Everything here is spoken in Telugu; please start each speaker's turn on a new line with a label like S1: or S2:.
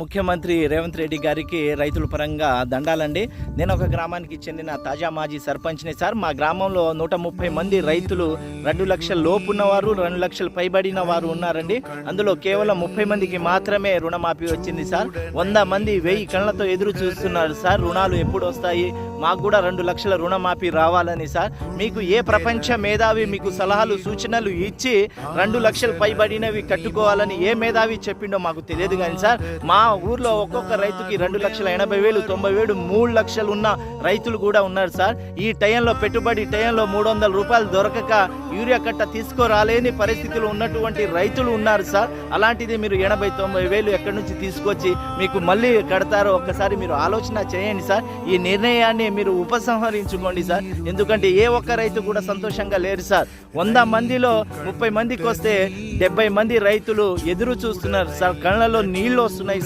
S1: ముఖ్యమంత్రి రేవంత్ రెడ్డి గారికి రైతుల పరంగా దండాలండి. నేను ఒక గ్రామానికి చెందిన తాజా మాజీ సర్పంచ్ని సార్. మా గ్రామంలో నూట ముప్పై మంది రైతులు రెండు లక్షల లోపు ఉన్నవారు రెండు లక్షలు పైబడిన వారు ఉన్నారండి. అందులో కేవలం ముప్పై మందికి మాత్రమే రుణమాఫీ వచ్చింది సార్. వంద మంది వెయ్యి కళ్ళతో ఎదురు చూస్తున్నారు సార్. రుణాలు ఎప్పుడు వస్తాయి? మాకు కూడా రెండు లక్షల రుణమాఫీ రావాలని సార్. మీకు ఏ ప్రపంచ మేధావి మీకు సలహాలు సూచనలు ఇచ్చి రెండు లక్షలు పైబడినవి కట్టుకోవాలని ఏ మేధావి చెప్పిండో మాకు తెలియదు కానీ సార్. మా ఊర్లో ఒక్కొక్క రైతుకి రెండు లక్షల ఎనభై వేలు తొంభై వేలు మూడు లక్షలు ఉన్న రైతులు కూడా ఉన్నారు సార్. ఈ టైంలో పెట్టుబడి టైంలో మూడు వందల రూపాయలు దొరకక యూరియా కట్ట తీసుకురాలేని పరిస్థితులు ఉన్నటువంటి రైతులు ఉన్నారు సార్. అలాంటిది మీరు ఎనభై తొంభై వేలు ఎక్కడి నుంచి తీసుకొచ్చి మీకు మళ్ళీ కడతారో ఒక్కసారి మీరు ఆలోచన చేయండి సార్. ఈ నిర్ణయాన్ని మీరు ఉపసంహరించుకోండి సార్. ఎందుకంటే ఏ ఒక్క రైతు కూడా సంతోషంగా లేరు సార్. వంద మందిలో ముప్పై మందికి వస్తే డెబ్బై మంది రైతులు ఎదురు చూస్తున్నారు సార్. కళ్ళలో నీళ్ళు వస్తున్నాయి